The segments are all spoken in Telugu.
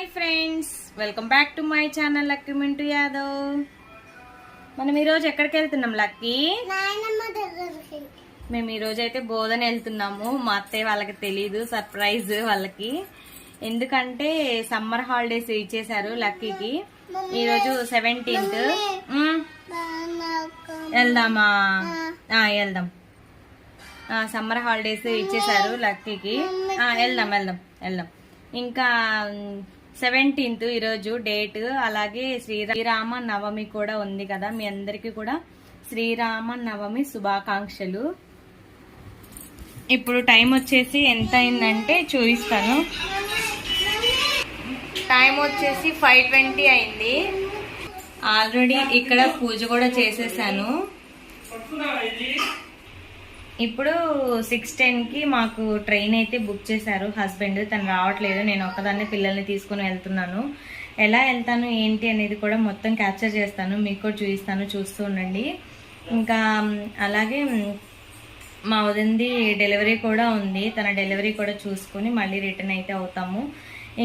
Hi friends welcome back to my channel lucky Mintu Yadav మనం ఈరోజు ఎక్కడికి వెళ్తున్నాం లక్కీ మేము ఈరోజు అయితే బోధన వెళ్తున్నాము. మా అత్తయ్య వాళ్ళకి తెలీదు సర్ప్రైజ్ వాళ్ళకి. ఎందుకంటే సమ్మర్ హాలిడేస్ ఇచ్చేసారు లక్కీకి ఈరోజు సెవెంటీన్త్ వెళ్దామా? వెళ్దాం. సమ్మర్ హాలిడేస్ ఇచ్చేసారు లక్కీకి వెళ్దాం వెళ్దాం వెళ్దాం. ఇంకా సెవెంటీన్త్ ఈరోజు డేట్. అలాగే శ్రీరామ నవమి కూడా ఉంది కదా. మీ అందరికీ కూడా శ్రీరామ నవమి శుభాకాంక్షలు. ఇప్పుడు టైం వచ్చేసి ఎంత అయిందంటే చూపిస్తాను. టైం వచ్చేసి ఫైవ్ ట్వంటీ అయింది. ఆల్రెడీ ఇక్కడ పూజ కూడా చేసేసాను. ఇప్పుడు సిక్స్ టెన్కి మాకు ట్రైన్ అయితే బుక్ చేశారు. హస్బెండ్ తను రావట్లేదు. నేను ఒక్కదాన్నే పిల్లల్ని తీసుకుని వెళ్తున్నాను. ఎలా వెళ్తాను ఏంటి అనేది కూడా మొత్తం క్యాప్చర్ చేస్తాను. మీకు కూడా చూపిస్తాను. చూస్తూ ఉండండి. ఇంకా అలాగే మా వదింది డెలివరీ కూడా ఉంది. తన డెలివరీ కూడా చూసుకొని మళ్ళీ రిటర్న్ అయితే అవుతాము.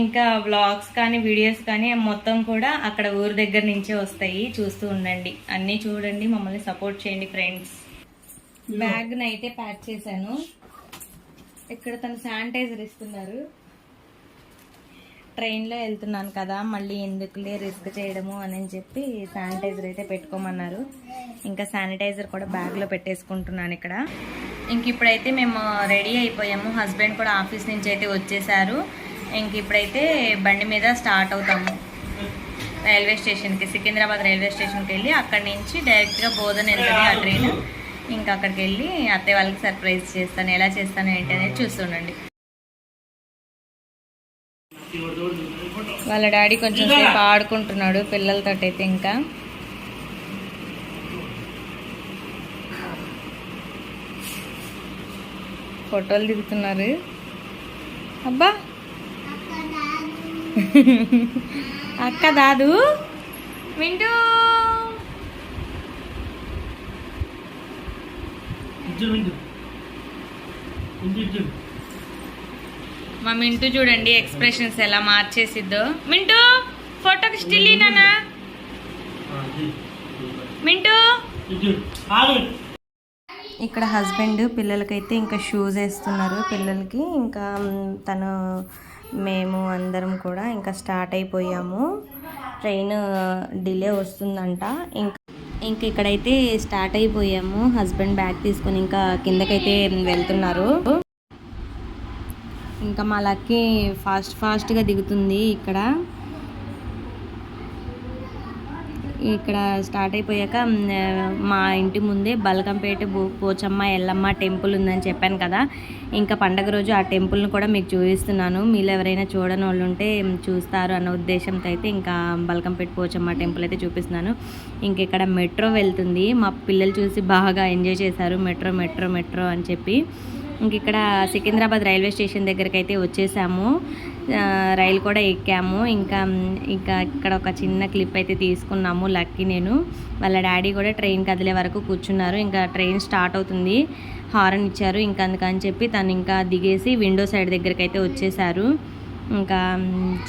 ఇంకా వ్లాగ్స్ కానీ వీడియోస్ కానీ మొత్తం కూడా అక్కడ ఊరు దగ్గర నుంచే వస్తాయి. చూస్తూ ఉండండి. అన్నీ చూడండి. మమ్మల్ని సపోర్ట్ చేయండి ఫ్రెండ్స్ బ్యాగ్ అయితే ప్యాక్ చేశాను. ఇక్కడ తను శానిటైజర్ ఇస్తున్నారు. ట్రైన్లో వెళ్తున్నాను కదా మళ్ళీ ఎందుకులే రిస్క్ చేయడము అని చెప్పి శానిటైజర్ అయితే పెట్టుకోమన్నారు. ఇంకా శానిటైజర్ కూడా బ్యాగ్లో పెట్టేసుకుంటున్నాను ఇక్కడ. ఇంక ఇప్పుడైతే మేము రెడీ అయిపోయాము. హస్బెండ్ కూడా ఆఫీస్ నుంచి అయితే వచ్చేసారు. ఇంక ఇప్పుడైతే బండి మీద స్టార్ట్ అవుతాము. రైల్వే స్టేషన్కి సికింద్రాబాద్ రైల్వే స్టేషన్కి వెళ్ళి అక్కడి నుంచి డైరెక్ట్గా బోధన వెళ్తుంది ఆ ట్రైన్. ఇంకా అక్కడికి వెళ్ళి అత్తయ్య వాళ్ళకి సర్ప్రైజ్ చేస్తాను ఎలా చేస్తాను ఏంటి అనేది చూస్తుండండి. వాళ్ళ డాడీ కొంచెం సేపు ఆడుకుంటున్నాడు పిల్లలతో అయితే ఇంకా. ఫోటోలు దిగుతున్నారు. అబ్బా! అక్క దాదు. వింటూ మా మింటూ చూడండి ఎక్స్ప్రెషన్స్ ఎలా మార్చేసిద్దో. మింటూ ఫోటోకి స్టిల్ నానా మింటూ. ఇక్కడ హస్బెండ్ పిల్లలకైతే ఇంకా షూస్ వేస్తున్నారు. పిల్లలకి ఇంకా తను మేము అందరం కూడా ఇంకా స్టార్ట్ అయిపోయాము. ట్రైన్ డిలే వస్తుందంట. ఇంకా ఇంక ఇక్కడైతే స్టార్ట్ అయిపోయాము. హస్బెండ్ బ్యాగ్ తీసుకొని ఇంకా కిందకైతే వెళ్తున్నారు. ఇంకా మా లక్కీ ఫాస్ట్ ఫాస్ట్గా దిగుతుంది ఇక్కడ. ఇక్కడ స్టార్ట్ అయిపోయాక మా ఇంటి ముందే బల్కంపేట పోచమ్మ ఎల్లమ్మ టెంపుల్ ఉందని చెప్పాను కదా. ఇంకా పండగ రోజు ఆ టెంపుల్ని కూడా మీకు చూపిస్తున్నాను. మీరు ఎవరైనా చూడని వాళ్ళు ఉంటే చూస్తారు అన్న ఉద్దేశంతో అయితే ఇంకా బల్కంపేట పోచమ్మ టెంపుల్ అయితే చూపిస్తున్నాను. ఇంక ఇక్కడ మెట్రో వెళ్తుంది. మా పిల్లలు చూసి బాగా ఎంజాయ్ చేశారు. మెట్రో మెట్రో మెట్రో అని చెప్పి. ఇంక ఇక్కడ సికింద్రాబాద్ రైల్వే స్టేషన్ దగ్గరికి అయితే వచ్చేసాము రైలు కూడా ఎక్కాము. ఇంకా ఇంకా ఇక్కడ ఒక చిన్న క్లిప్ అయితే తీసుకున్నాము లక్కీ నేను. వాళ్ళ డాడీ కూడా ట్రైన్ కదిలే వరకు కూర్చున్నారు. ఇంకా ట్రైన్ స్టార్ట్ అవుతుంది. హారన్ ఇచ్చారు. ఇంకా అందుకని చెప్పి తను ఇంకా దిగేసి విండో సైడ్ దగ్గరికి అయితే వచ్చేసారు. ఇంకా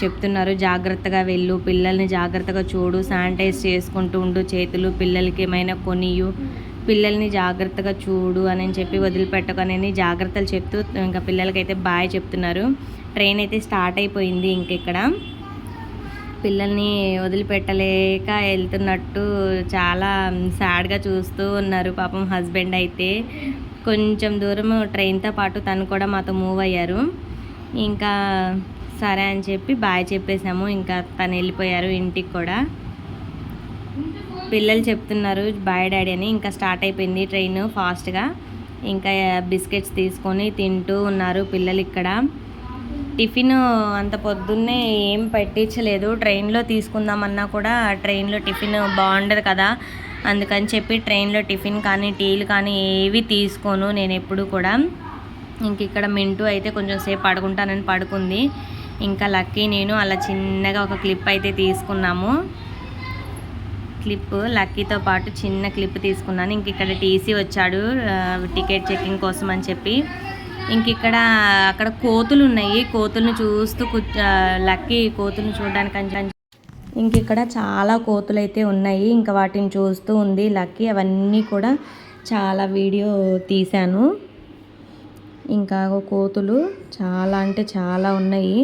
చెప్తున్నారు జాగ్రత్తగా వెళ్ళు. పిల్లల్ని జాగ్రత్తగా చూడు. శానిటైజ్ చేసుకుంటూ ఉండు. చేతులు పిల్లలకి ఏమైనా కొనియు. పిల్లల్ని జాగ్రత్తగా చూడు అని చెప్పి వదిలిపెట్టకనని జాగ్రత్తలు చెప్తూ ఇంకా పిల్లలకైతే బాయ్ చెప్తున్నారు. ట్రైన్ అయితే స్టార్ట్ అయిపోయింది ఇంక ఇక్కడ. పిల్లల్ని వదిలిపెట్టలేక వెళ్తున్నట్టు చాలా సాడ్గా చూస్తూ ఉన్నారు పాపం హస్బెండ్ అయితే. కొంచెం దూరం ట్రైన్తో పాటు తను కూడా మాతో మూవ్ అయ్యారు. ఇంకా సరే అని చెప్పి బాయ్ చెప్పేశాము. ఇంకా తను వెళ్ళిపోయారు ఇంటికి కూడా. పిల్లలు చెప్తున్నారు బాయ్ డాడీ అని. ఇంకా స్టార్ట్ అయిపోయింది ట్రైన్ ఫాస్ట్గా. ఇంకా బిస్కెట్స్ తీసుకొని తింటూ ఉన్నారు పిల్లలు ఇక్కడ. టిఫిన్ అంత పొద్దున్నే ఏం పెట్టించలేదు. ట్రైన్లో తీసుకుందామన్నా కూడా ట్రైన్లో టిఫిన్ బాగుండదు కదా. అందుకని చెప్పి ట్రైన్లో టిఫిన్ కానీ టీలు కానీ ఏవి తీసుకోను నేను ఎప్పుడు కూడా. ఇంక ఇక్కడ మింటూ అయితే కొంచెం సేపు పడుకుంటానని పడుకుంది. ఇంకా లక్కీ నేను అలా చిన్నగా ఒక క్లిప్ అయితే తీసుకున్నాము. క్లిప్ లక్కీతో పాటు చిన్న క్లిప్ తీసుకున్నాను. ఇంక ఇక్కడ టీసీ వచ్చాడు టికెట్ చెకింగ్ కోసం అని చెప్పి. ఇంక ఇక్కడ అక్కడ కోతులు ఉన్నాయి. కోతుల్ని చూస్తూ కూర్చో లక్కీ కోతులను చూడడానికి అని ఇంక ఇక్కడ చాలా కోతులు అయితే ఉన్నాయి. ఇంకా వాటిని చూస్తూ ఉంది లక్కీ అవన్నీ కూడా చాలా వీడియో తీశాను. ఇంకా కోతులు చాలా అంటే చాలా ఉన్నాయి.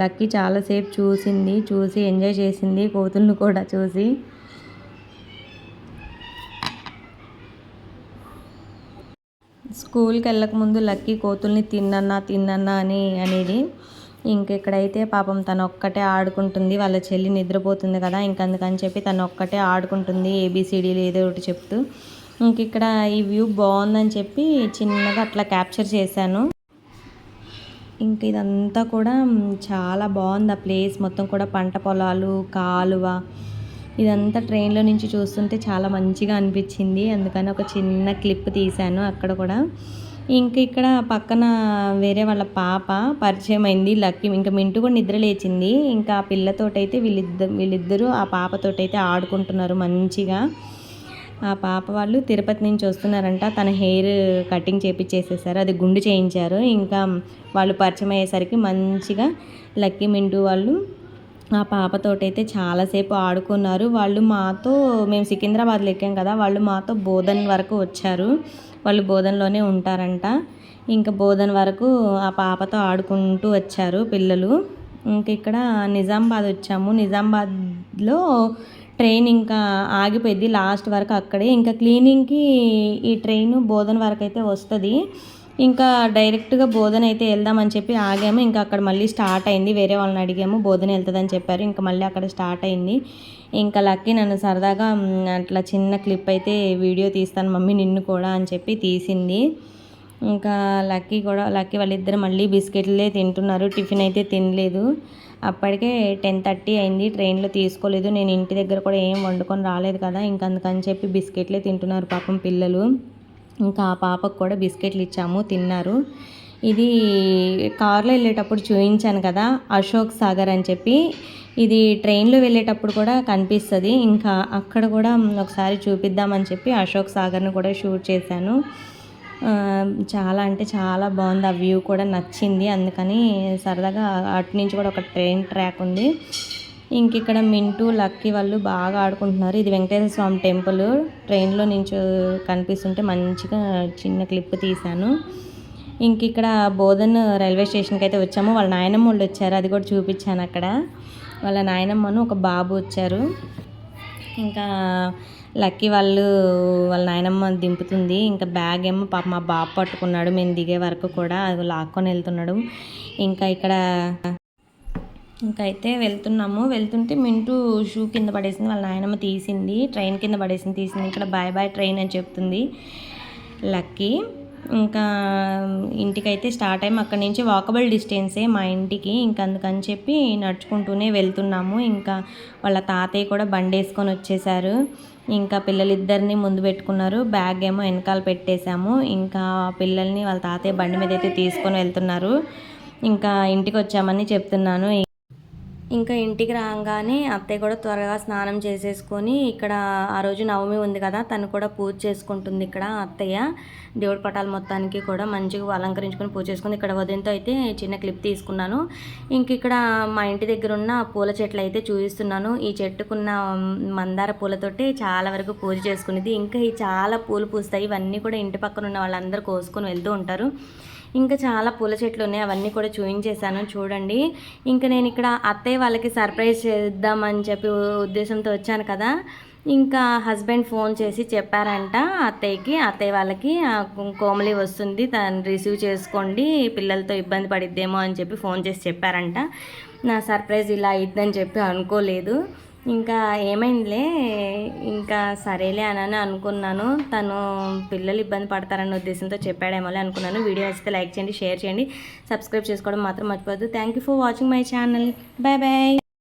లక్కీ చాలాసేపు చూసింది చూసి ఎంజాయ్ చేసింది కోతులను కూడా చూసి. స్కూల్కి వెళ్ళక ముందు లక్కీ కోతుల్ని తిన్నన్నా తిన్నన్నా అని అనేది ఇంక ఇక్కడైతే పాపం తను ఒక్కటే ఆడుకుంటుంది వాళ్ళ చెల్లి నిద్రపోతుంది కదా ఇంక అందుకని చెప్పి తను ఒక్కటే ఆడుకుంటుంది ఏబిసిడీలు ఏదో ఒకటి చెప్తూ. ఇంక ఇక్కడ ఈ వ్యూ బాగుందని చెప్పి చిన్నగా అట్లా క్యాప్చర్ చేశాను. ఇంక ఇదంతా కూడా చాలా బాగుంది ఆ ప్లేస్. మొత్తం కూడా పంట పొలాలు కాలువ ఇదంతా ట్రైన్లో నుంచి చూస్తుంటే చాలా మంచిగా అనిపించింది. అందుకని ఒక చిన్న క్లిప్ తీశాను అక్కడ కూడా. ఇంకా ఇక్కడ పక్కన వేరే వాళ్ళ పాప పరిచయం అయింది లక్కీ. ఇంకా మింటు కూడా నిద్ర లేచింది. ఇంకా ఆ పిల్లతోటైతే వీళ్ళిద్దరు వీళ్ళిద్దరూ ఆ పాపతోటైతే ఆడుకుంటున్నారు మంచిగా. ఆ పాప వాళ్ళు తిరుపతి నుంచి వస్తున్నారంట. తన హెయిర్ కటింగ్ చేపించేసేసారు అది గుండు చేయించారు. ఇంకా వాళ్ళు పరిచయం అయ్యేసరికి మంచిగా లక్కీ మింటు వాళ్ళు ఆ పాపతోటైతే చాలాసేపు ఆడుకున్నారు. వాళ్ళు మాతో మేము సికింద్రాబాద్లో ఎక్కాం కదా వాళ్ళు మాతో బోధన్ వరకు వచ్చారు. వాళ్ళు బోధనలోనే ఉంటారంట. ఇంకా బోధన్ వరకు ఆ పాపతో ఆడుకుంటూ వచ్చారు పిల్లలు. ఇంక ఇక్కడ నిజామాబాద్ వచ్చాము. నిజామాబాద్లో ట్రైన్ ఇంకా ఆగిపోయింది లాస్ట్ వరకు అక్కడే. ఇంకా క్లీనింగ్కి ఈ ట్రైన్ బోధన వరకు అయితే వస్తుంది. ఇంకా డైరెక్ట్గా బోధన అయితే వెళ్దామని చెప్పి ఆగాము. ఇంకా అక్కడ మళ్ళీ స్టార్ట్ అయింది. వేరే వాళ్ళని అడిగాము. బోధన వెళ్తుందని చెప్పారు. ఇంకా మళ్ళీ అక్కడ స్టార్ట్ అయింది. ఇంకా లక్కీ నన్ను సరదాగా అట్లా చిన్న క్లిప్ అయితే వీడియో తీస్తాను మమ్మీ నిన్ను కూడా అని చెప్పి తీసింది. ఇంకా లక్కీ కూడా లక్కీ వాళ్ళిద్దరు మళ్ళీ బిస్కెట్లే తింటున్నారు. టిఫిన్ అయితే తినలేదు. అప్పటికే టెన్ థర్టీ అయింది. ట్రైన్లో తీసుకోలేదు. నేను ఇంటి దగ్గర కూడా ఏం వండుకొని రాలేదు కదా. ఇంక అందుకని చెప్పి బిస్కెట్లే తింటున్నారు పాపం పిల్లలు. ఇంకా ఆ పాపకు కూడా బిస్కెట్లు ఇచ్చాము తిన్నారు. ఇది కార్లో వెళ్ళేటప్పుడు చూపించాను కదా అశోక్ సాగర్ అని చెప్పి. ఇది ట్రైన్లో వెళ్ళేటప్పుడు కూడా కనిపిస్తుంది. ఇంకా అక్కడ కూడా ఒకసారి చూపిద్దామని చెప్పి అశోక్ సాగర్ని కూడా షూట్ చేశాను. చాలా అంటే చాలా బాగుంది. ఆ వ్యూ కూడా నచ్చింది. అందుకని సరదాగా అటు నుంచి కూడా ఒక ట్రైన్ ట్రాక్ ఉంది. ఇంక ఇక్కడ మింటూ లక్కీ వాళ్ళు బాగా ఆడుకుంటున్నారు. ఇది వెంకటేశ్వర స్వామి టెంపుల్. ట్రైన్లో నుంచి కనిపిస్తుంటే మంచిగా చిన్న క్లిప్ తీశాను. ఇంక ఇక్కడ బోధన్ రైల్వే స్టేషన్కి అయితే వచ్చాము. వాళ్ళ నాయనమ్మ వాళ్ళు వచ్చారు. అది కూడా చూపించాను అక్కడ. వాళ్ళ నాయనమ్మను ఒక బాబు వచ్చారు. ఇంకా లక్కీ వాళ్ళు వాళ్ళ నాయనమ్మ దింపుతుంది. ఇంకా బ్యాగ్ ఏమో పాప మా బాబు పట్టుకున్నాడు. మేము దిగే వరకు కూడా అది లాక్కొని వెళ్తున్నాడు. ఇంకా ఇక్కడ ఇంకైతే అయితే వెళ్తున్నాము. వెళ్తుంటే మింటూ షూ కింద పడేసింది. వాళ్ళ నాయనమ్మ తీసింది. ట్రైన్ కింద పడేసింది. తీసింది. ఇక్కడ బాయ్ బాయ్ ట్రైన్ అని చెప్తుంది. లక్కీ. ఇంకా ఇంటికైతే స్టార్ట్ అయ్యాము. అక్కడి నుంచి వాకబుల్ డిస్టెన్సే మా ఇంటికి. ఇంకా అందుకని చెప్పి నడుచుకుంటూనే వెళ్తున్నాము. ఇంకా వాళ్ళ తాతయ్య కూడా బండి వేసుకొని వచ్చేసారు. ఇంకా పిల్లలిద్దరిని ముందు పెట్టుకున్నారు. బ్యాగ్ ఏమో వెనకాల పెట్టేశాము. ఇంకా పిల్లల్ని వాళ్ళ తాతయ్య బండి మీద అయితే తీసుకొని వెళ్తున్నారు. ఇంకా ఇంటికి వచ్చామని చెప్తున్నాను. ఇంకా ఇంటికి రాగానే అత్తయ్య కూడా త్వరగా స్నానం చేసేసుకొని ఇక్కడ ఆ రోజు నవమి ఉంది కదా తను కూడా పూజ చేసుకుంటుంది ఇక్కడ అత్తయ్య. దేవుడి పటాలు మొత్తానికి కూడా మంచిగా అలంకరించుకొని పూజ చేసుకుంది. ఇక్కడ ఉదయంతో అయితే చిన్న క్లిప్ తీసుకున్నాను. ఇంక ఇక్కడ మా ఇంటి దగ్గర ఉన్న పూల చెట్లు అయితే చూపిస్తున్నాను. ఈ చెట్టుకున్న మందార పూలతోటి చాలా వరకు పూజ చేసుకునేది. ఇంకా ఈ చాలా పూలు పూస్తాయి. ఇవన్నీ కూడా ఇంటి పక్కన ఉన్న వాళ్ళందరూ కోసుకొని వెళ్తూ ఉంటారు. ఇంకా చాలా పూల చెట్లు ఉన్నాయి అవన్నీ కూడా చూపించేశాను చూడండి. ఇంకా నేను ఇక్కడ అత్తయ్య వాళ్ళకి సర్ప్రైజ్ చేద్దామని చెప్పి ఉద్దేశంతో వచ్చాను కదా. ఇంకా హస్బెండ్ ఫోన్ చేసి చెప్పారంట అత్తయ్యకి అత్తయ్య వాళ్ళకి కోమలి వస్తుంది తను రిసీవ్ చేసుకోండి పిల్లలతో ఇబ్బంది పడిద్దేమో అని చెప్పి ఫోన్ చేసి చెప్పారంట. నా సర్ప్రైజ్ ఇలా అయిద్దని చెప్పి అనుకోలేదు. ఇంకా ఏమైందిలే ఇంకా సరేలే అని అనుకున్నాను. తను పిల్లలు ఇబ్బంది పడతారన్న ఉద్దేశంతో చెప్పాడేమోలే అనుకున్నాను. వీడియో నచ్చితే లైక్ చేయండి షేర్ చేయండి. సబ్స్క్రైబ్ చేసుకోవడం మాత్రం మర్చిపోద్దు thank you for watching my channel bye bye